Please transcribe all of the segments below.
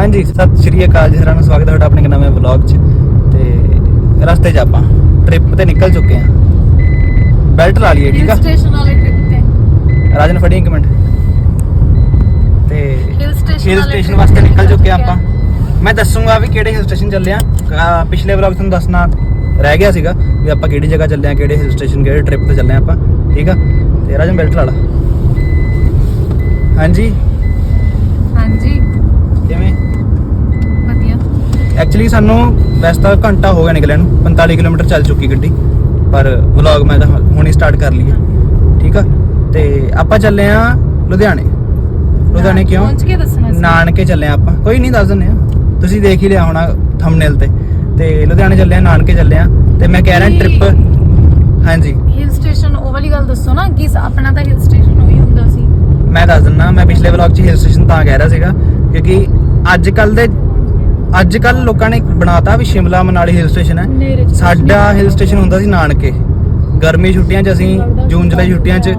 ਹਾਂਜੀ ਸਤਿ ਸ਼੍ਰੀ ਅਕਾਲ ਜੀ ਸਾਰਿਆਂ ਨੂੰ ਸਵਾਗਤ ਹੈ ਤੁਹਾਡਾ ਆਪਣੇ ਨਵੇਂ ਵਲੌਗ 'ਚ। ਤੇ ਰਸਤੇ 'ਚ ਆਪਾਂ ਟ੍ਰਿਪ ਤੇ ਨਿਕਲ ਚੁੱਕੇ ਹਾਂ। ਬੈਲਟ ਲਾ ਲਈਏ ਠੀਕ ਆ? ਸਟੇਸ਼ਨ ਵਾਲੇ ਟ੍ਰਿਪ ਤੇ। ਰਾਜਨ ਫੜੀ ਇੱਕ ਮਿੰਟ। ਤੇ ਹਿਲ ਸਟੇਸ਼ਨ ਵਾਸਤੇ ਨਿਕਲ ਚੁੱਕੇ ਆਪਾਂ। ਮੈਂ ਦੱਸੂਗਾ ਵੀ ਕਿਹੜੇ ਹਿਲ ਸਟੇਸ਼ਨ ਚੱਲੇ ਆ ਪਿਛਲੇ ਵਲੌਗ ਤੁਹਾਨੂੰ ਦੱਸਣਾ ਰਹਿ ਗਿਆ ਸੀਗਾ ਵੀ ਆਪਾਂ ਕਿਹੜੀ ਜਗ੍ਹਾ ਚੱਲੇ ਆ ਕਿਹੜੇ ਹਿਲ ਸਟੇਸ਼ਨ ਕਿਹੜੇ ਟ੍ਰਿਪ ਤੇ ਚੱਲੇ ਆ ਆਪਾਂ। ਠੀਕ ਆ? ਤੇ ਰਾਜਨ ਬੈਲਟ ਲਾ ਲਾ। ਹਾਂਜੀ? ਹਾਂਜੀ ਕਿਵੇਂ ਵਧੀਆ ਐਕਚੁਅਲੀ ਸਾਨੂੰ ਵੈਸੇ ਤਾਂ ਘੰਟਾ ਹੋ ਗਿਆ ਨਿਕਲਿਆ ਨੂੰ 45 ਕਿਲੋਮੀਟਰ ਚੱਲ ਚੁੱਕੀ ਗੱਡੀ। ਪਰ ਵਲੌਗ ਮੈਂ ਤਾਂ ਹੁਣ ਹੀ ਸਟਾਰਟ ਕਰ ਲਈ ਹੈ। ਠੀਕ ਆ? ਤੇ ਆਪਾਂ ਚੱਲੇ ਆ ਲੁਧਿਆਣੇ। ਲੁਧਿਆਣੇ ਕਿਉਂ? ਪਹੁੰਚ ਕੇ ਦੱਸਣਾ ਸੀ। ਨਾਨਕੇ ਚੱਲੇ ਆ ਆਪਾਂ। ਕੋਈ ਨਹੀਂ ਦੱਸ ਦਿੰਦੇ ਆ। ਤੁਸੀਂ ਦੇਖ ਹੀ ਲਿਆ ਹੋਣਾ ਥੰਬਨੇਲ ਤੇ। ਤੇ ਲੁਧਿਆਣੇ ਚੱਲੇ ਆ ਨਾਨਕੇ ਚੱਲੇ ਆ। ਤੇ ਮੈਂ ਕਹਿ ਰਿਹਾ ਟ੍ਰਿਪ ਹਾਂਜੀ। ਹਿਲ ਸਟੇਸ਼ਨ ਉਹ ਵਾਲੀ ਗੱਲ ਦੱਸੋ ਨਾ ਕਿ ਆਪਣਾ ਤਾਂ ਹਿਲ ਸਟੇਸ਼ਨ ਉਹੀ ਹੁੰਦਾ ਸੀ। ਮੈਂ ਦੱਸ ਦਿੰਦਾ ਮੈਂ ਪਿਛਲੇ ਵਲੌਗ 'ਚ ਹਿਲ ਸਟੇਸ਼ਨ ਤਾਂ ਕਹਿ ਰਿਹਾ ਸੀਗਾ। ਕਿਉਂਕਿ ਅੱਜ ਕੱਲ ਦੇ ਅੱਜ ਕੱਲ ਲੋਕਾਂ ਨੇ ਬਣਾਤਾ ਵੀ ਸ਼ਿਮਲਾ ਮਨਾਲੀ ਹਿਲ ਸਟੇਸ਼ਨ ਹੈ। ਸਾਡਾ ਹਿਲ ਸਟੇਸ਼ਨ ਹੁੰਦਾ ਸੀ ਨਾਨਕੇ। ਗਰਮੀ ਛੁੱਟੀਆਂ 'ਚ ਅਸੀਂ ਜੂਨ ਜੁਲਾਈ ਛੁੱਟੀਆਂ 'ਚ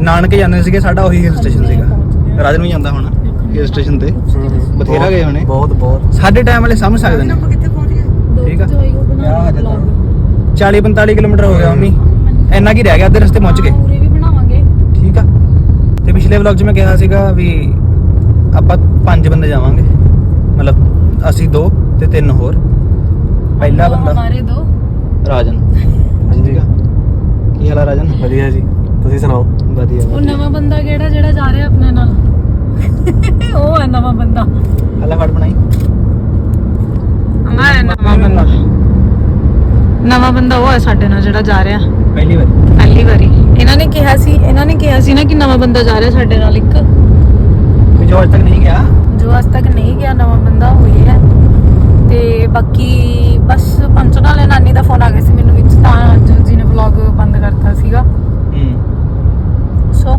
ਨਾਨਕੇ ਜਾਂਦੇ ਸੀਗੇ ਸਾਡਾ ਉਹੀ ਹਿਲ ਸਟੇਸ਼ਨ ਸੀਗਾ। ਰਾਜਨ ਵੀ ਜਾਂਦਾ ਹੋਣਾ ਹਿਲ ਸਟੇਸ਼ਨ ਤੇ। ਬਥੇਰਾ ਗਏ ਹੋਣੇ। ਬਹੁਤ ਬਹੁਤ ਸਾਡੇ ਟਾਈਮ ਵਾਲੇ ਸਮਝ ਸਕਦੇ ਨੇ। ਠੀਕ ਆ। ਵਿਆਹ ਹਜੇ ਤਾਂ। 40 45 ਕਿਲੋਮੀਟਰ ਹੋ ਗਿਆ ਮੰਮੀ। ਇੰਨਾ ਕੀ ਰਹਿ ਗਿਆ ਅੱਧੇ ਰਸਤੇ ਪਹੁੰਚ ਗਏ ਉਰੇ ਵੀ ਬਣਾਵਾਂਗੇ। ਠੀਕ ਆ। ਤੇ ਪਿਛਲੇ ਵਲੌਗ 'ਚ ਮੈਂ ਕਿਹਾ ਸੀਗਾ ਵੀ ਆਪਾਂ ਪੰਜ ਬੰਦੇ ਜਾਵਾਂਗੇ। ਮਤਲਬ ਅਸੀਂ ਦੋ ਤੇ ਤਿੰਨ ਹੋਰ। ਪਹਿਲਾ ਦੋ ਬੰਦਾ ਹਮਾਰੇ ਦੋ। ਰਾਜਨ। ਹਾਂਜੀ। ਕੀ ਹਾਲ ਆ ਰਾਜਨ? ਵਧੀਆ ਜੀ। ਤੁਸੀਂ ਸੁਣਾਓ? ਵਧੀਆ ਉਹ ਨਵਾਂ ਬੰਦਾ ਕਿਹੜਾ ਜਿਹੜਾ ਜਾ ਰਿਹਾ ਆਪਣੇ ਨਾਲ? ਉਹ ਹੈ ਨਵਾਂ ਬੰਦਾ। ਹਲਾ ਫੜ ਬਣਾਈ। ਮੈਂ ਨਵਾਂ ਬੰਦਾ। ਨਵਾਂ ਬੰਦਾ ਉਹ ਹੈ ਸਾਡੇ ਨਾਲ ਜਿਹੜਾ ਜਾ ਰਿਹਾ। ਪਹਿਲੀ ਵਾਰੀ। ਪਹਿਲੀ ਵਾਰੀ। ਇਹਨਾਂ ਨੇ ਕਿਹਾ ਸੀ ਇਹਨਾਂ ਨੇ ਕਿਹਾ ਸੀ ਨਾ ਕਿ ਨਵਾਂ ਬੰਦਾ ਜਾ ਰਿਹਾ ਸਾਡੇ ਨਾਲ ਇੱਕ। ਕੋਈ ਜੋ ਅੱਜ ਤੱਕ ਨਹੀਂ ਗਿਆ। ਜੋ ਅੱਜ ਤੱਕ ਨਹੀਂ ਗਿਆ ਨਵਾਂ ਬੰਦਾ ਹੋਈ ਹੈ। ਤੇ ਬਾਕੀ ਬਸ ਪੰਚਨ ਵਾਲੇ ਨਾਨੀ ਦਾ ਫੋਨ ਆ ਗਿਆ ਸੀ ਮੈਨੂੰ ਵਿੱਚ ਤਾਂ ਅੱਜ ਜਿਹਨੇ ਵਲੌਗ ਬੰਦ ਕਰਤਾ ਸੀਗਾ। ਹੂੰ। ਸੋ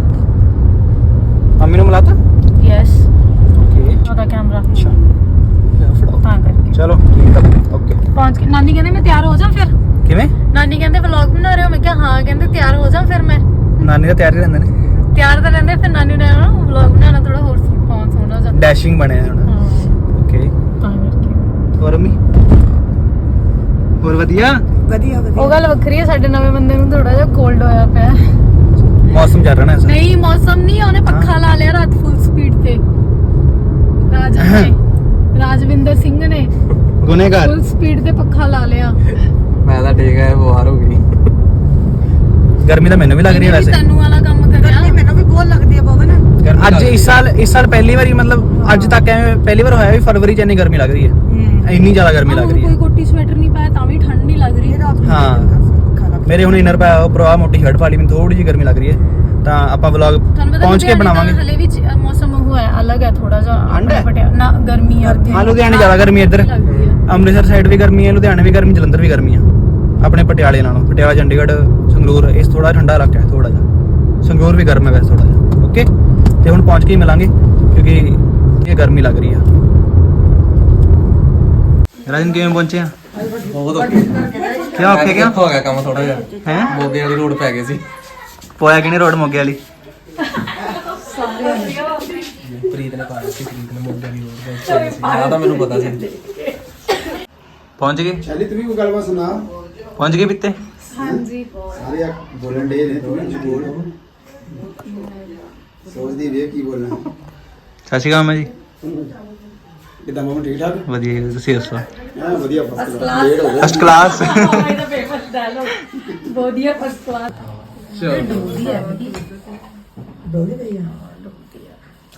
ਮੰਮੀ ਨੂੰ ਮਿਲਾਤਾ? ਯੈਸ ਓਕੇ ਉਹਦਾ ਕੈਮਰਾ ਅੱਛਾ। ਲੈ ਫੜਾਓ। ਤਾਂ ਕਰਕੇ। ਚਲੋ ਠੀਕ ਆ। ਓਕੇ ਪਹੁੰਚ ਕੇ ਨਾਨੀ ਕਹਿੰਦੇ ਮੈਂ ਤਿਆਰ ਹੋ ਜਾ ਫਿਰ? ਕਿਵੇਂ? ਨਾਨੀ ਕਹਿੰਦੇ ਵਲੌਗ ਬਣਾ ਰਹੇ ਹੋ? ਮੈਂ ਕਿਹਾ ਹਾਂ ਕਹਿੰਦੇ ਤਿਆਰ ਹੋ ਜਾ ਫਿਰ ਮੈਂ? ਨਾਨੀ ਦਾ ਤਿਆਰ ਹੀ ਰਹਿੰਦੇ ਨੇ। ਤਿਆਰ ਤਾਂ ਰਹਿੰਦੇ ਫਿਰ ਨਾਨੀ ਨੇ ਨਾ ਵਲੌਗ ਬਣਾਉਣਾ ਥੋੜਾ ਹੋਰ ਪਹੁੰਚ ਹੋਣਾ ਜਾ ਡੈਸ਼ਿੰਗ ਬਣਿਆ ਹੁਣ। ਹਾਂ। ਓਕੇ ਤਾਂ ਕਰਕੇ। ਹੋਰ ਮੰਮੀ ਹੋਰ ਵਧੀਆ? ਉਹ ਗੱਲ ਵੱਖਰੀ ਹੈ ਸਾਡੇ ਨਵੇਂ ਬੰਦੇ ਨੂੰ ਥੋੜਾ ਜਿਹਾ ਕੋਲਡ ਹੋਇਆ ਪਿਆ ਮੌਸਮ ਚੱਲ ਰਿਹਾ ਨਾ ਇਸ ਨਹੀਂ ਮੌਸਮ ਨਹੀਂ ਉਹਨੇ ਪੱਖਾ ਲਾ ਲਿਆ ਰਾਤ ਫੁੱਲ ਸਪੀਡ ਤੇ। ਰਾਜਨ ਨੇ ਰਾਜਵਿੰਦਰ ਸਿੰਘ ਨੇ ਗੁਨੇਗਾਰ। ਫੁੱਲ ਸਪੀਡ ਤੇ ਪੱਖਾ ਲਾ ਲਿਆ। ਮੈਂ ਤਾਂ ਠੀਕ ਹੈ ਬਿਮਾਰ ਹੋ ਗਈ। ਗਰਮੀ ਤਾਂ ਮੈਨੂੰ ਵੀ ਲੱਗ ਰਹੀ ਹੈ ਵੈਸੇ। ਤੈਨੂੰ ਵਾਲਾ ਕੰਮ ਕਰਿਆ ਮੈਨੂੰ ਵੀ ਬਹੁਤ ਲੱਗਦੀ ਹੈ ਪਵਨ ਅੱਜ ਇਸ ਸਾਲ ਇਸ ਸਾਲ ਪਹਿਲੀ ਵਾਰੀ ਮਤਲਬ ਅੱਜ ਤੱਕ ਐਵੇਂ ਪਹਿਲੀ ਵਾਰ ਹੋਇਆ ਵੀ ਫਰਵਰੀ ਚ ਇੰਨੀ ਗਰਮੀ ਲੱਗ ਰਹੀ ਹੈ। ਇੰਨੀ ਜ਼ਿਆਦਾ ਗਰਮੀ ਲੱਗ ਰਹੀ ਕੋਈ ਹੈ ਕੋਟੀ ਸਵੈਟਰ ਨਹੀਂ ਪਾਇਆ ਤਾਂ ਵੀ ਠੰਡ ਨਹੀਂ ਲੱਗ ਰਹੀ। ਹਾਂ। ਮੇਰੇ ਹੁਣ ਇਨਰ ਪਾਇਆ ਉਹ ਭਰਾ ਮੋਟੀ ਸ਼ਰਟ ਪਾ ਲਈ ਮੈਨੂੰ ਥੋੜੀ ਜਿਹੀ ਗਰਮੀ ਲੱਗ ਰਹੀ ਹੈ। ਤਾਂ ਆਪਾਂ ਵਲੌਗ ਪਹੁੰਚ ਕੇ ਬਣਾਵਾਂਗੇ। ਹਲੇ ਵੀ ਮੌਸਮ ਉਹ ਹੈ ਅਲੱਗ ਹੈ ਥੋੜਾ ਜਿਹਾ ਠੰਡ ਹੈ? ਨਾ ਗਰਮੀ ਆ ਹਾਂ ਲੁਧਿਆਣੇ ਜ਼ਿਆਦਾ ਗਰਮੀ ਹੈ ਇੱਧਰ। ਅੰਮ੍ਰਿਤਸਰ ਸਾਈਡ ਵੀ ਗਰਮੀ ਹੈ ਲੁਧਿਆਣੇ ਵੀ ਗਰਮੀ ਜਲੰਧਰ ਵੀ ਗਰਮੀ ਆ ਆਪਣੇ ਪਟਿਆਲੇ ਨਾਲੋਂ ਪਟਿਆਲਾ ਚੰਡੀਗੜ੍ਹ ਸੰਗਰੂਰ ਇਸ ਥੋੜਾ ਠੰਡਾ ਇਲਾਕਾ ਹੈ ਥੋੜਾ ਜਿਹਾ। ਸੰਗਰੂਰ ਵੀ ਗਰਮ ਹੈ ਵੈਸੇ ਥੋੜਾ ਜਿਹਾ। ਤੇ ਹੁਣ ਪਹੁੰਚ ਕੇ ਹੀ ਮਿਲਾਂਗੇ ਕਿਉਂਕਿ ਇਹ ਗਰਮੀ ਲੱਗ ਰਹੀ ਆ। ਰਾਜਨ ਕਿਵੇਂ ਪਹੁੰਚੇ ਆ? ਬਹੁਤ ਔਖੇ। ਕੀ ਔਖੇ ਕਿਆ? ਹੋ ਗਿਆ ਕੰਮ ਥੋੜਾ ਜਿਹਾ? ਹੈ? ਮੋਗੇ ਵਾਲੀ ਰੋਡ ਪੈ ਗਏ ਸੀ। ਪੋਇਆ ਕਿਨੇ ਰੋਡ ਮੋਗੇ ਵਾਲੀ? ਪ੍ਰੀਤ ਨੇ ਪਾਇਆ ਸੀ ਪ੍ਰੀਤ ਨੇ ਮੋਗੇ ਵਾਲੀ ਰੋਡ ਪੈ ਗਏ ਸੀ। ਆ ਤਾਂ ਮੈਨੂੰ ਪਤਾ ਸੀ। ਪਹੁੰਚ ਗਏ? ਸ਼ੈਲੀ ਤੂੰ ਵੀ ਕੋਈ ਗੱਲਬਾਤ ਸੁਣਾ? ਪਹੁੰਚ ਗਏ ਬਿੱਤੇ ਹਾਂਜੀ। ਸਾਰੇ ਬੋਲਣ ਦੇ ਨੇ ਤੂੰ ਵੀ ਬੋਲ ਸੋਚਦੀ ਵੇ ਕੀ ਬੋਲਣਾ ਸਤਿ ਸ਼੍ਰੀ ਅਕਾਲ ਮੈਂ ਜੀ ਕਿਦਾਂ ਮਾਮਾ ਠੀਕ ਠਾਕ ਵਧੀਆ ਜੀ, ਤੁਸੀਂ ਦੱਸੋ ਹਾਂ ਵਧੀਆ ਫਸਟ ਕਲਾਸ ਲੇਟ ਹੋ ਗਿਆ ਫਸਟ ਕਲਾਸ ਇਹਦਾ ਫੇਮਸ ਡਾਇਲੌਗ ਵਧੀਆ ਫਸਟ ਕਲਾਸ ਡੋਲਦੀ ਹੈ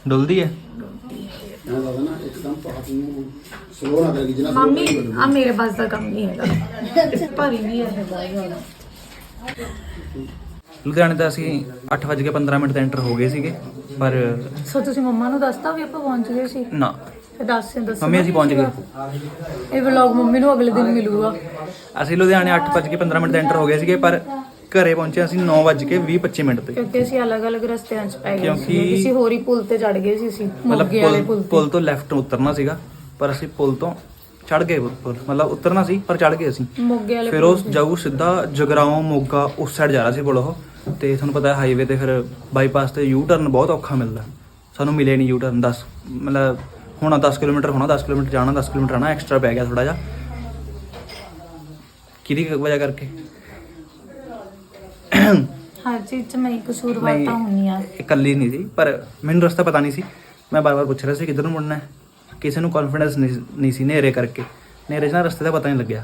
ਡੁੱਲਦੀ ਹੈ ਮੈਂ ਦੱਸਦਾ ਨਾ ਇੱਕਦਮ ਪਾਸ ਨੂੰ ਸਲੋ ਨਾ ਕਰੀ ਜਿੰਨਾ slow ਮੰਮੀ ਕਰੀ ਆ ਮੇਰੇ ਬਸ ਦਾ ਕੰਮ ਨਹੀਂ ਹੈਗਾ ਭਾਰੀ ਵੀ ਹੈ ਇਹ ਬਹੁਤ ਜ਼ਿਆਦਾ ਲੁਧਿਆਣੇ ਤਾਂ ਅਸੀਂ 8:15 ਮਿੰਟ ਤੇ ਐਂਟਰ ਹੋ ਗਏ ਸੀਗੇ ਪਰ ਸੋ ਤੁਸੀਂ ਮੰਮਾ ਨੂੰ ਦੱਸਤਾ ਵੀ ਆਪਾਂ ਪਹੁੰਚ ਗਏ ਸੀ? ਨਾ। ਫਿਰ ਦੱਸ ਦੱਸ ਮੰਮੀ ਅਸੀਂ ਪਹੁੰਚ ਗਏ। ਇਹ ਵਲੌਗ ਮੰਮੀ ਨੂੰ ਅਗਲੇ ਦਿਨ ਮਿਲੂਗਾ। ਅਸੀਂ ਲੁਧਿਆਣੇ 8:15 ਮਿੰਟ ਤੇ ਐਂਟਰ ਹੋ ਗਏ ਸੀਗੇ ਪਰ ਘਰੇ ਪਹੁੰਚੇ ਅਸੀਂ 9:20-25 ਮਿੰਟ ਤੇ। ਕਿਉਂਕਿ ਅਸੀਂ ਅਲੱਗ-ਅਲੱਗ ਰਸਤਿਆਂ 'ਚ ਪੈ ਗਏ ਸੀ ਕਿਉਂਕਿ- ਕਿਸੇ ਹੋਰ ਹੀ ਪੁਲ ਤੇ ਚੜ ਗਏ ਸੀ ਅਸੀਂ ਮੋਗੇ ਵਾਲੇ ਪੁਲ ਪੁਲ ਪੁਲ ਤੋਂ ਲੈਫਟ ਉਤਰਨਾ ਸੀਗਾ ਪਰ ਅਸੀਂ ਪੁਲ ਤੋਂ ਚੜ ਗਏ ਉੱਪਰ ਮਤਲਬ ਉਤਰਨਾ ਸੀ ਪਰ ਚੜ ਗਏ ਅਸੀਂ। ਮੋਗੇ ਵਾਲੇ ਫਿਰ ਉਹ ਜਾਊ ਸਿੱਧਾ ਜਗਰਾਓਂ ਮੋਗਾ ਉਸ ਸਾਈਡ ਜਾ ਰਿਹਾ ਸੀ ਪੁਲ ਉਹ। ਤੇ ਤੁਹਾਨੂੰ ਪਤਾ ਹਾਈਵੇ ਤੇ ਫਿਰ ਬਾਈਪਾਸ ਤੇ ਯੂ ਟਰਨ ਬਹੁਤ ਔਖਾ ਮਿਲਦਾ। ਸਾਨੂੰ ਮਿਲੇ ਨਹੀਂ ਯੂ ਟਰਨ 10 ਮਤਲਬ ਹੋਣਾ 10 ਕਿਲੋਮੀਟਰ ਹੋਣਾ 10 ਕਿਲੋਮੀਟਰ ਜਾਣਾ 10 ਕਿਲੋਮੀਟਰ ਆਣਾ ਐਕਸਟਰਾ ਪੈ ਗਿਆ ਥੋੜਾ ਜਿਹਾ। ਕਿਹਦੀ ਵਜ੍ਹਾ ਕਰਕੇ? ਹਰ ਚੀਜ਼ 'ਚ ਮੈਂ ਕਸੂਰਵਾਰ। ਤਾਂ ਹੁੰਨੀ ਆ ਇਕੱਲੀ ਨਹੀਂ ਸੀ ਪਰ ਮੈਨੂੰ ਰਸਤਾ ਪਤਾ ਨਹੀਂ ਸੀ। ਮੈਂ ਬਾਰ-ਬਾਰ ਪੁੱਛ ਰਿਹਾ ਸੀ ਕਿੱਧਰ ਨੂੰ ਮੁੜਨਾ ਹੈ? ਕਿਸੇ ਨੂੰ ਕੌਨਫੀਡੈਂਸ ਨਹੀਂ ਸੀ ਨੇਰੇ ਕਰਕੇ। ਨੇਰੇ 'ਚ ਨਾ ਰਸਤੇ ਦਾ ਪਤਾ ਨਹੀਂ ਲੱਗਿਆ।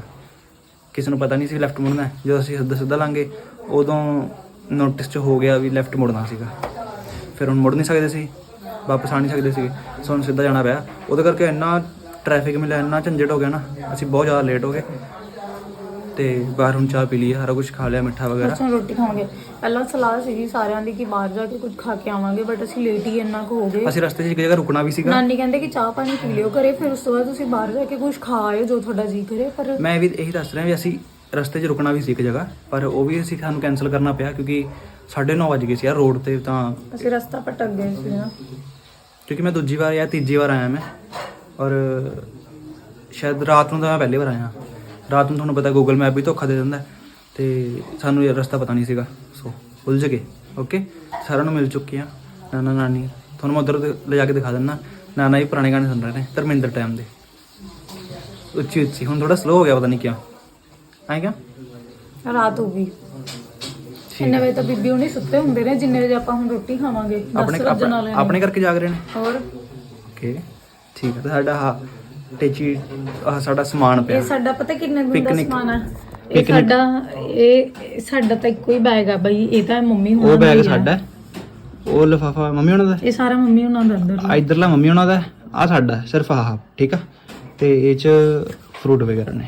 ਕਿਸੇ ਨੂੰ ਪਤਾ ਨਹੀਂ ਸੀ ਲੈਫਟ ਮੁੜਨਾ ਹੈ। ਜਦੋਂ ਅਸੀਂ ਸਿੱਧਾ ਸਿੱਧਾ ਲਾਂਗੇ ਉਦੋਂ ਨੋਟਿਸ 'ਚ ਹੋ ਗਿਆ ਵੀ ਲੈਫਟ ਮੁੜਨਾ ਸੀਗਾ। ਫਿਰ ਹੁਣ ਮੁੜ ਨਹੀਂ ਸਕਦੇ ਸੀ ਵਾਪਸ ਆ ਨਹੀਂ ਸਕਦੇ ਸੀ ਸੋ ਹੁਣ ਸਿੱਧਾ ਜਾਣਾ ਪਿਆ। ਉਹਦੇ ਕਰਕੇ ਇੰਨਾ ਟ੍ਰੈਫਿਕ ਮਿਲਿਆ ਇੰਨਾ ਝੰਜਟ ਹੋ ਗਿਆ ਨਾ ਅਸੀਂ ਬਹੁਤ ਜ਼ਿਆਦਾ ਲੇਟ ਹੋ ਗਏ। ਤੇ ਬਾਹਰ ਹੁਣ ਚਾਹ ਪੀ ਲਈ ਸਾਰਾ ਕੁਝ ਖਾ ਲਿਆ ਮਿੱਠਾ ਵਗੈਰਾ। ਅਸੀਂ ਰੋਟੀ ਖਾਵਾਂਗੇ। ਪਹਿਲਾਂ ਸਲਾਹ ਸੀਗੀ ਸਾਰਿਆਂ ਦੀ ਕਿ ਬਾਹਰ ਜਾ ਕੇ ਕੁਝ ਖਾ ਕੇ ਆਵਾਂਗੇ ਬਟ ਅਸੀਂ ਲੇਟ ਹੀ ਇੰਨਾ ਕੁ ਹੋ ਗਏ। ਅਸੀਂ ਰਸਤੇ 'ਚ ਇੱਕ ਜਗ੍ਹਾ ਰੁਕਣਾ ਵੀ ਸੀਗਾ। ਨਾਨੀ ਕਹਿੰਦੇ ਕਿ ਚਾਹ ਪਾਣੀ ਪੀ ਲਿਓ ਘਰੇ ਫਿਰ ਉਸ ਤੋਂ ਬਾਅਦ ਤੁਸੀਂ ਬਾਹਰ ਜਾ ਕੇ ਕੁਝ ਖਾ ਆਇਓ ਜੋ ਤੁਹਾਡਾ ਜੀ ਕਰੇ ਪਰ ਮੈਂ ਵੀ ਇਹੀ ਦੱਸ ਰਿਹਾ ਵੀ ਅਸੀਂ ਰਸਤੇ 'ਚ ਰੁਕਣਾ ਵੀ ਸੀ ਇੱਕ ਜਗ੍ਹਾ ਪਰ ਉਹ ਵੀ ਅਸੀਂ ਸਾਨੂੰ ਕੈਨਸਲ ਕਰਨਾ ਪਿਆ ਕਿਉਂਕਿ 9:30 ਵਜ ਗਏ ਸੀ ਯਾਰ ਰੋਡ ਤੇ ਤਾਂ ਅਸੀਂ ਰਸਤਾ ਭਟਕ ਗਏ ਸੀ ਨਾ। ਕਿਉਂਕਿ ਮੈਂ ਦੂਜੀ ਵਾਰ ਜਾਂ ਤੀਜੀ ਵਾਰ ਆਇਆ ਮੈਂ ਔਰ ਸ਼ਾਇਦ ਰਾਤ ਨੂੰ ਤਾਂ ਮੈਂ ਪਹਿਲੀ ਵਾਰ ਆਇਆ। ਰਾਤ ਨੂੰ ਤੁਹਾਨੂੰ ਪਤਾ ਗੂਗਲ ਮੈਪ ਵੀ ਧੋਖਾ ਦੇ ਦਿੰਦਾ ਤੇ ਸਾਨੂੰ ਇਹ ਰਸਤਾ ਪਤਾ ਨਹੀਂ ਸੀਗਾ ਸੋ ਉਲਝ ਗਏ। ਓਕੇ ਸਾਰਿਆਂ ਨੂੰ ਮਿਲ ਚੁੱਕੇ ਆ ਨਾਨਾ ਨਾਨੀ। ਤੁਹਾਨੂੰ ਮੈਂ ਉਧਰ ਲਿਜਾ ਕੇ ਦਿਖਾ ਦਿੰਦਾ ਨਾਨਾ ਜੀ ਪੁਰਾਣੇ ਗਾਣੇ ਸੁਣ ਰਹੇ ਨੇ ਧਰਮਿੰਦਰ ਟਾਈਮ ਦੇ। ਉੱਚੀ ਉੱਚੀ ਹੁਣ ਥੋੜਾ ਸਲੋ ਹੋ ਗਿਆ ਪਤਾ ਨਹੀਂ ਕਿਉਂ। ਆਏ ਕਿਆ ਰਾਤ ਹੋ ਗਈ। ਇੰਨੇ ਵਜੇ ਤਾਂ ਬੀਬੀ ਹੁਣੀ ਸੁੱਤੇ ਹੁੰਦੇ ਨੇ ਜਿੰਨੇ ਵਜੇ ਆਪਾਂ ਹੁਣ ਰੋਟੀ ਖਾਵਾਂਗੇ 10 ਆਪਣੇ ਆਪਣੇ ਕਰਕੇ ਜਾਗ ਰਹੇ ਨੇ? ਹੋਰ? ਓਕੇ ਠੀਕ ਹੈ। ਤੇ ਸਾਡਾ ਆਹ ਟੇਚੀ ਆਹ ਸਾਡਾ ਸਮਾਨ ਪਿਆ। ਇਹ ਸਾਡਾ ਪਤਾ ਕਿੰਨੇ ਦਿਨ ਦਾ ਸਮਾਨ ਆ? ਇਹ ਸਾਡਾ ਇਹ ਸਾਡਾ ਤਾਂ ਇੱਕੋ ਹੀ ਬੈਗ ਆ ਬਈ ਇਹ ਤਾਂ ਮੰਮੀ ਹੁਣਾਂ ਉਹ ਦਾ ਬੈਗ ਆ। ਸਾਡਾ ਹੈ। ਉਹ ਲਫਾਫਾ ਮੰਮੀ ਉਹਨਾਂ ਦਾ ਇਹ ਸਾਰਾ ਮੰਮੀ ਹੁਣਾਂ ਦਾ ਅੰਦਰ ਆ। ਇਧਰਲਾ ਮੰਮੀ ਉਹਨਾਂ ਦਾ ਆ ਸਾਡਾ ਹੈ, ਸਿਰਫ ਆਹ ਠੀਕ ਆ? ਤੇ ਇਹ ਚ ਫਰੂਟ ਵਗੈਰਾ ਨੇ।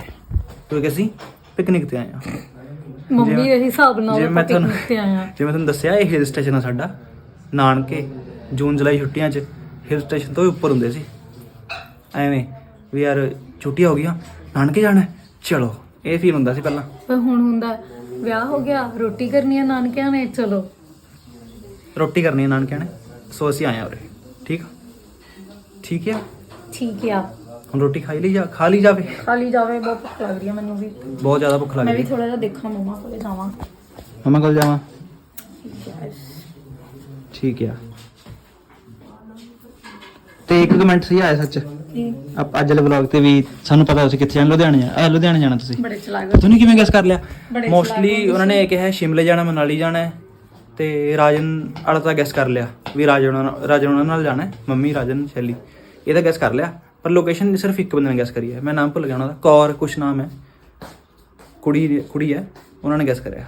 ਕਿਉਂਕਿ ਅਸੀਂ ਪਿਕਨਿਕ ਤੇ ਆਏ ਆ। ਮੰਮੀ ਦੇ ਹਿਸਾਬ ਨਾਲ ਜੇ ਮੈਂ ਤੁਹਾਨੂੰ ਤੇ ਆਏ ਆ। ਜਿਵੇਂ ਤੁਹਾਨੂੰ ਦੱਸਿਆ ਇਹ ਹਿਲ ਸਟੇਸ਼ਨ ਆ ਸਾਡਾ। ਨਾਨਕੇ ਜੂਨ ਜੁਲਾਈ ਛੁੱਟੀਆਂ ਚ ਹਿਲ ਸਟੇਸ਼ਨ ਤੋਂ ਉੱਪਰ ਹੁੰਦੇ ਸੀ। ਐਵੇਂ ਵੀ ਯਾਰ ਛੁੱਟੀਆਂ ਹੋ ਗਈਆਂ ਨਾਨਕੇ ਜਾਣਾ? ਚਲੋ ਇਹ ਫੀਲ ਹੁੰਦਾ ਸੀ ਪਹਿਲਾਂ। ਪਰ ਹੁਣ ਹੁੰਦਾ ਵਿਆਹ ਹੋ ਗਿਆ ਰੋਟੀ ਕਰਨੀ ਆ ਨਾਨਕਿਆਂ ਨੇ ਚਲੋ। ਰੋਟੀ ਕਰਨੀ ਹੈ ਨਾਨਕਿਆਂ ਨੇ ਸੋ ਅਸੀਂ ਆਏ ਆ ਉਰੇ। ਠੀਕ ਆ? ਠੀਕ ਆ? ਠੀਕ ਆ। ਹੁਣ ਰੋਟੀ ਖਾਈ ਲਈ ਜਾ ਖਾ ਲਈ ਜਾਵੇ? ਖਾਲੀ ਜਾਵੇ ਬਹੁਤ ਭੁੱਖ ਲੱਗ ਰਹੀ ਆ ਮੈਨੂੰ ਵੀ। ਬਹੁਤ ਜ਼ਿਆਦਾ ਭੁੱਖ ਲੱਗ ਮੈਂ ਵੀ ਰਹੀ। ਥੋੜਾ ਜਿਹਾ ਦੇਖਾਂ ਮੰਮਾ ਕੋਲੇ ਜਾਵਾਂ। ਮਮਾ ਕੋਲ ਜਾਵਾਂ? ਠੀਕ ਆ। ਤੇ ਇੱਕ ਕਮੈਂਟ ਸੀ ਆਇਆ ਸੱਚ। ਆਪ ਅੱਜ ਵਾਲੇ ਵਲੌਗ ਤੇ ਵੀ ਸਾਨੂੰ ਪਤਾ ਸੀ ਕਿੱਥੇ ਜਾਣਾ ਲੁਧਿਆਣੇ ਜਾਣਾ ਆ ਲੁਧਿਆਣੇ ਜਾਣਾ ਤੁਸੀਂ। ਬੜੇ ਚਲਾਕ ਤੁਸੀਂ ਕਿਵੇਂ ਗੈਸ ਕਰ ਲਿਆ? ਬੜੇ ਮੋਸਟਲੀ ਉਹਨਾਂ ਨੇ ਇਹ ਕਿਹਾ ਸ਼ਿਮਲੇ ਜਾਣਾ ਮਨਾਲੀ ਜਾਣਾ ਹੈ। ਤੇ ਰਾਜਨ ਵਾਲਾ ਤਾਂ ਗੈਸ ਕਰ ਲਿਆ ਵੀ ਰਾਜਨ ਉਹਨਾਂ- ਰਾਜਨ ਉਹਨਾਂ ਨਾਲ ਜਾਣਾ ਹੈ ਮੰਮੀ ਰਾਜਨ ਸ਼ੈਲੀ। ਇਹ ਤਾਂ ਗੈਸ ਕਰ ਲਿਆ। ਪਰ ਲੋਕੇਸ਼ਨ ਸਿਰਫ ਇੱਕ ਬੰਦੇ ਨੇ ਗੈਸ ਕਰੀ ਹੈ। ਮੈਂ ਨਾਮ ਭੁੱਲ ਗਿਆ ਉਹਨਾਂ ਦਾ। ਕੌਰ ਕੁਛ ਨਾਮ ਹੈ। ਕੁੜੀ ਕੁੜੀ ਹੈ। ਉਹਨਾਂ ਨੇ ਗੈਸ ਕਰਿਆ।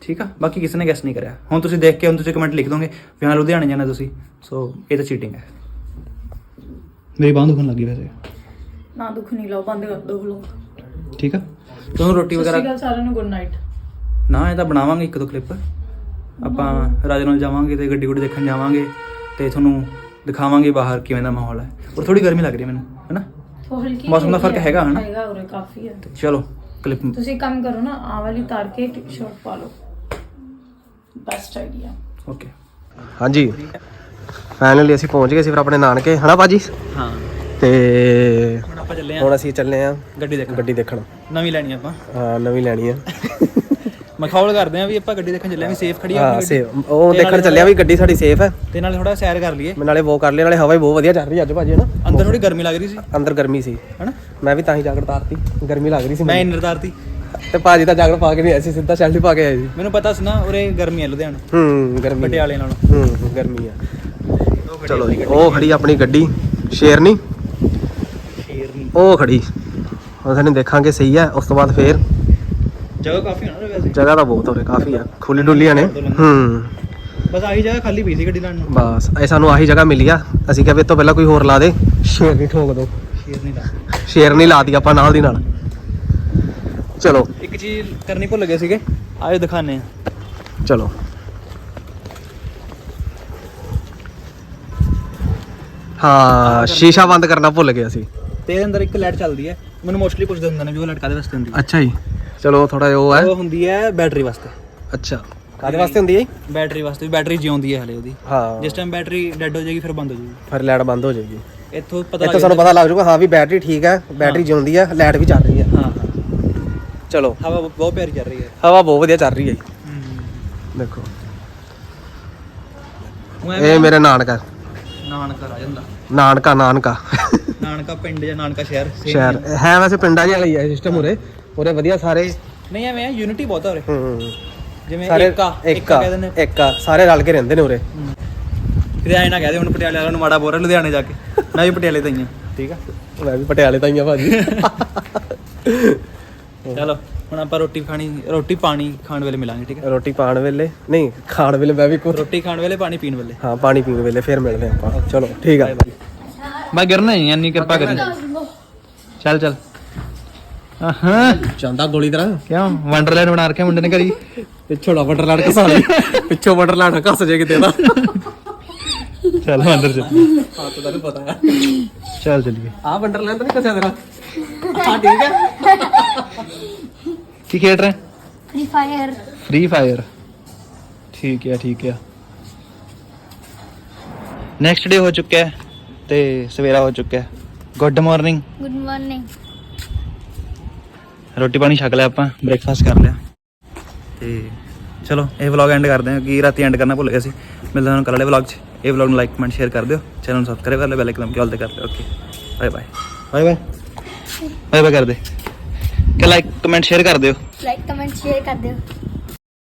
ਠੀਕ ਆ? ਬਾਕੀ ਕਿਸੇ ਨੇ ਗੈਸ ਨਹੀਂ ਕਰਿਆ। ਹੁਣ ਤੁਸੀਂ ਦੇਖ ਕੇ ਹੁਣ ਤੁਸੀਂ ਕਮੈਂਟ ਲਿਖ ਦੋਗੇ ਵੀ ਹਾਂ ਲੁਧਿਆਣੇ ਜਾਣਾ ਤੁਸੀਂ। ਸੋ ਇਹ ਤਾਂ ਚੀਟਿੰਗ ਹੈ। ਮੇਰੀ ਬਾਂਹ ਦੁਖਣ ਲੱਗੀ ਵੈਸੇ। ਨਾ ਦੁੱਖ ਨਹੀਂ ਲਓ ਬੰਦ ਕਰ ਦੋ ਵਲੋਗ ਠੀਕ ਆ? ਤੁਹਾਨੂੰ ਰੋਟੀ ਸਤਿ ਸ਼੍ਰੀ ਵਗੈਰਾ ਅਕਾਲ ਸਾਰਿਆਂ ਨੂੰ ਗੁੱਡ ਨਾਈਟ ਨਾ ਇਹ ਤਾਂ ਬਣਾਵਾਂਗੇ ਇੱਕ ਦੋ ਕਲਿੱਪ ਆਪਾਂ ਰਾਜੇ ਨਾਲ ਜਾਵਾਂਗੇ ਤੇ ਗੱਡੀ ਗੁੱਡੀ ਦੇਖਣ ਜਾਵਾਂਗੇ ਤੇ ਤੁਹਾਨੂੰ ਦਿਖਾਵਾਂਗੇ ਬਾਹਰ ਕਿਵੇਂ ਦਾ ਮਾਹੌਲ ਹੈ ਔਰ ਥੋੜੀ ਗਰਮੀ ਲੱਗ ਰਹੀ ਹੈ ਮੈਨੂੰ ਹੈਨਾ ਹਲਕੀ ਮੌਸਮ ਦਾ ਫ਼ਰਕ ਹੈਗਾ ਹਨਾ? ਹੈਗਾ ਉਰੇ ਕਾਫੀ ਹੈ ਤੇ ਚਲੋ ਕਲਿੱਪ ਤੁਸੀਂ ਕੰਮ ਕਰੋ ਨਾ ਆ ਵਾਲੀ ਤਾਰ ਕੇ ਟੀ-ਸ਼ਰਟ ਪਾ ਲਓ ਬੈਸਟ ਆਈਡੀਆ ਓਕੇ ਹਾਂਜੀ ਫਾਈਨਲੀ ਅਸੀਂ ਪਹੁੰਚ ਗਏ ਸੀ ਫਿਰ ਆਪਣੇ ਨਾਨਕੇ ਹਨਾ ਭਾਜੀ ਹਾਂ ਤੇ ਹੁਣ ਆਪਾਂ ਚੱਲੇ ਹੁਣ ਅਸੀਂ ਚੱਲੇ ਆ ਗੱਡੀ ਦੇਖਣ। ਗੱਡੀ ਦੇਖਣ। ਨਵੀਂ ਲੈਣੀ ਆਪਾਂ। ਹਾਂ ਨਵੀਂ ਲੈਣੀ ਆ। ਮਖੌਲ ਕਰਦੇ ਆ ਵੀ ਆਪਾਂ ਗੱਡੀ ਦੇਖਣ ਚੱਲੇ ਆ ਵੀ ਸੇਫ ਖੜੀ ਆ ਹਾਂ ਆਪਣੀ ਉਹ ਦੇਖਣ ਚੱਲਿਆ ਵੀ ਗੱਡੀ ਸਾਡੀ ਸੇਫ ਹੈ। ਤੇ ਨਾਲੇ ਥੋੜਾ ਸੈਰ ਕਰ ਲਈਏ। ਮੈਂ ਨਾਲੇ ਉਹ ਕਰ ਲਿਆ ਨਾਲੇ ਹਵਾ ਵੀ ਬਹੁਤ ਵਧੀਆ ਚੱਲ ਰਹੀ ਹੈ ਅੱਜ ਭਾਜੀ ਹਨਾ? ਅੰਦਰ ਥੋੜੀ ਗਰਮੀ ਲੱਗ ਰਹੀ ਸੀ। ਅੰਦਰ ਗਰਮੀ ਸੀ। ਹੈਨਾ? ਮੈਂ ਵੀ ਤਾਂ ਹੀ ਜਾਕਟ ਤਾਰਤੀ ਗਰਮੀ ਲੱਗ ਰਹੀ ਸੀ ਮੈਂ ਮੈਨੂੰ। ਇਨਰਦਾਰਤੀ ਤੇ ਭਾਜੀ ਤਾਂ ਜਾਕਟ ਪਾ ਕੇ ਨਹੀਂ ਆਏ ਸੀ ਸਿੱਧਾ ਸ਼ਰਟ ਹੀ ਪਾ ਕੇ ਆਏ ਸੀ। ਮੈਨੂੰ ਪਤਾ ਸੀ ਨਾ ਉਰੇ ਗਰਮੀ ਹੈ ਲੁਧਿਆਣਾ। ਹੂੰ ਗਰਮੀ ਪਟਿਆਲੇ ਨਾਲੋਂ। ਹੂੰ ਹੂੰ, ਗਰਮੀ ਆ। ਚਲੋ ਜੀ ਉਹ ਖੜੀ ਆਪਣੀ ਗੱਡੀ ਸ਼ੇਰਨੀ। ਸ਼ੇਰਨੀ। ਉਹ ਖੜੀ। ਉਹ ਸਾਨੂੰ ਦੇਖਾਂਗੇ ਸਹੀ ਹੈ ਉਸ ਤੋਂ ਬਾਅਦ ਫੇਰ। ਜਗ੍ਹਾ ਕਾਫੀ ਹੈ ਨਾ। ਵੈਸੇ ਜਗ੍ਹਾ ਤਾਂ ਬਹੁਤ ਹੋਰੇ ਕਾਫੀ ਆ। ਖੁੱਲੀ ਡੁੱਲੀਆਂ ਨੇ। ਹੂੰ। ਬਸ ਆਹੀ ਜਗ੍ਹਾ ਖਾਲੀ ਪਈ ਸੀ ਗੱਡੀ ਲਾਣ ਨੂੰ। ਬਸ ਇਹ ਸਾਨੂੰ ਆਹੀ ਜਗ੍ਹਾ ਮਿਲੀ ਆ। ਅਸੀਂ ਕਿਹਾ ਵੀ ਇਹ ਤੋਂ ਪਹਿਲਾਂ ਕੋਈ ਹੋਰ ਲਾ ਦੇ। ਸ਼ੇਰਨੀ ਠੋਕ ਦੋ। ਦਾ ਸ਼ੇਰਨੀ ਲਾ। ਦੀ ਆਪਾਂ ਨਾਲ ਦੀ ਨਾਲ। ਚਲੋ। ਇੱਕ ਚੀਜ਼ ਕਰਨੀ ਭੁੱਲ ਗਏ ਸੀਗੇ। ਆਇਓ ਦਿਖਾਣੇ ਆ ਚਲੋ। ਹਾਂ ਸ਼ੀਸ਼ਾ ਬੰਦ ਕਰਨਾ ਭੁੱਲ ਗਏ ਅਸੀਂ। ਤੇ ਇਹਦੇ ਅੰਦਰ ਇੱਕ ਲਾਈਟ ਚੱਲਦੀ ਹੈ। ਮੈਨੂੰ ਮੋਸਟਲੀ ਪੁੱਛਦੇ ਹੁੰਦੇ ਨੇ ਵੀ ਉਹ ਲਾਈਟ ਕਾਦੇ ਵਾਸਤੇ ਹੁੰਦੀ ਹੈ। ਅੱਛਾ ਜੀ। ਚਲੋ ਥੋੜਾ ਜਿਹਾ ਉਹ ਹੈ। ਉਹ ਹੁੰਦੀ ਹੈ ਬੈਟਰੀ ਵਾਸਤੇ। ਅੱਛਾ। ਕਾਦੇ ਵਾਸਤੇ ਹੁੰਦੀ ਹੈ ਬੈਟਰੀ ਵਾਸਤੇ ਵੀ ਬੈਟਰੀ ਜਿਉਂਦੀ ਹੈ ਹਲੇ ਉਹਦੀ। ਹਾਂ। ਜਿਸ ਟਾਈਮ ਬੈਟਰੀ ਡੈੱਡ ਹੋ ਜਾਏਗੀ ਫਿਰ ਬੰਦ ਹੋ ਜਾਏਗੀ। ਫਿਰ ਲਾਈਟ ਬੰਦ ਹੋ ਜਾਏਗੀ। ਇੱਥੋਂ ਪਤਾ ਇੱਥੋਂ ਲੱਗ ਸਾਨੂੰ ਪਤਾ ਲੱਗ ਜਾਊਗਾ ਹਾਂ ਵੀ ਬੈਟਰੀ ਠੀਕ ਹੈ ਬੈਟਰੀ ਜਿਉਂਦੀ ਹੈ ਲਾਈਟ ਵੀ ਚੱਲ ਰਹੀ ਹੈ। ਹਾਂ ਹਾਂ। ਚਲੋ। ਹਵਾ ਬਹੁਤ ਪਿਆਰੀ ਚੱਲ ਰਹੀ ਹੈ। ਹਵਾ ਬਹੁਤ ਵਧੀਆ ਚੱਲ ਰਹੀ ਹੈ ਜੀ। ਦੇਖੋ। ਇਹ ਮੇਰੇ ਨਾਨਕਾ। ਨਾਨਕਾ ਆ ਜਾਂਦਾ। ਨਾਨਕਾ ਨਾਨਕਾ। ਨਾਨਕਾ ਪਿੰਡ ਜਾਂ ਨਾਨਕਾ ਸ਼ਹਿਰ ਸ਼ਹਿਰ। ਹੈ ਵੈਸੇ ਪਿੰਡਾਂ ਜਿਹਾ ਲਈ ਹੈ ਸਿਸਟਮ ਉਰੇ। ਉਰੇ ਵਧੀਆ ਸਾਰੇ। ਨਹੀਂ ਐਵੇਂ ਯੂਨਿਟੀ ਬਹੁਤ ਆ ਉਰੇ। ਹੂੰ ਜਿਵੇਂ ਸਾਰੇ ਇੱਕ ਆ ਇੱਕ ਆ ਕਹਿ ਦਿੰਦੇ ਇੱਕ ਆ ਸਾਰੇ ਰਲ ਕੇ ਰਹਿੰਦੇ ਨੇ ਉਰੇ। ਫਿਰ ਐ ਨਾ ਕਹਦੇ ਹੁਣ ਪਟਿਆਲੇ ਵਾਲਿਆਂ ਨੂੰ ਮਾੜਾ ਬੋਲ ਰਿਹਾ ਲੁਧਿਆਣੇ ਜਾ ਕੇ। ਮੈਂ ਵੀ ਪਟਿਆਲੇ ਤੋਂ ਹੀ ਆ। ਠੀਕ ਆ। ਮੈਂ ਵੀ ਪਟਿਆਲੇ ਤੋਂ ਹੀ ਆ ਭਾਜੀ। ਚਲੋ ਹੁਣ ਆਪਾਂ ਰੋਟੀ ਖਾਣੀ ਰੋਟੀ ਪਾਣੀ ਖਾਣ ਵੇਲੇ ਮਿਲਾਂਗੇ ਠੀਕ ਹੈ ਰੋਟੀ ਪਾਣ ਵੇਲੇ? ਨਹੀਂ ਖਾਣ ਵੇਲੇ ਮੈਂ ਵੀ ਕੁ- ਰੋਟੀ ਖਾਣ ਵੇਲੇ ਪਾਣੀ ਪੀਣ ਵੇਲੇ। ਹਾਂ ਪਾਣੀ ਪੀਣ ਵੇਲੇ ਫਿਰ ਮਿਲਦੇ ਆਪਾਂ। ਚਲੋ ਠੀਕ ਆ। ਮੈਂ ਗਿਰਨਾ ਹੀ ਇੰਨੀ ਕਿਰਪਾ ਕਰੀ ਚੱਲ ਚੱਲ। ਹਾਂ ਜਾਂਦਾ ਗੋਲੀ ਤਰ੍ਹਾਂ ਕਿਉਂ? ਵੰਡਰਲੈਂਡ ਬਣਾ ਰੱਖਿਆ ਮੁੰਡੇ ਨੇ ਘਰੀ। ਪਿੱਛੋਂ ਦਾ ਵੰਡਰਲੈਂਡ ਘਸਾ ਲਈ। ਪਿੱਛੋਂ ਵੰਡਰਲੈਂਡ ਘਸ ਜੇ ਕਿਤੇ ਦਾ। ਚੱਲ ਅੰਦਰ ਚੱਲ ਹਾਂ ਤੁਹਾਨੂੰ ਪਤਾ। ਹੈ ਚੱਲ ਆ ਵੰਡਰਲੈਂਡ ਨਹੀਂ ਘਸਿਆ ਤੇਰਾ। ਹਾਂ ਠੀਕ ਹੈ। ਕੀ ਖੇਡ ਰਹੇ? ਫ੍ਰੀ ਫਾਇਰ ਫ੍ਰੀ ਫਾਇਰ ਠੀਕ ਹੈ ਠੀਕ ਹੈ। ਨੈਕਸਟ ਡੇ ਹੋ ਚੁੱਕਿਆ ਤੇ ਸਵੇਰਾ ਹੋ ਚੁੱਕਿਆ ਗੁੱਡ ਮਾਰਨਿੰਗ ਗੁੱਡ ਮਾਰਨਿੰਗ ਰੋਟੀ ਪਾਣੀ ਛਕ ਲਿਆ ਆਪਾਂ ਬ੍ਰੇਕਫਾਸਟ ਕਰ ਲਿਆ। ਤੇ ਚਲੋ ਇਹ ਵਲੌਗ ਐਂਡ ਕਰਦੇ ਹਾਂ ਕਿ ਰਾਤੀ ਐਂਡ ਕਰਨਾ ਭੁੱਲ ਗਏ ਸੀ। ਮਿਲਦੇ ਹਾਂ ਕੱਲ੍ਹ ਵਾਲੇ ਵਲੌਗ 'ਚ। ਇਹ ਵਲੌਗ ਨੂੰ ਲਾਈਕ ਕਮੈਂਟ ਸ਼ੇਅਰ ਕਰ ਦਿਓ। ਚੈਨਲ ਨੂੰ ਸਬਸਕ੍ਰਾਈਬ ਕਰ ਲਿਓ ਬੈਲ ਆਈਕਨ ਕਲਿੱਕ ਕਰ ਲਿਓ। Okay bye bye bye bye bye bye ਕਰ ਦੇ ਕਿ ਲਾਈਕ ਕਮੈਂਟ ਸ਼ੇਅਰ ਕਰ ਦਿਓ। ਲਾਈਕ ਕਮੈਂਟ ਸ਼ੇਅਰ ਕਰ ਦਿਓ।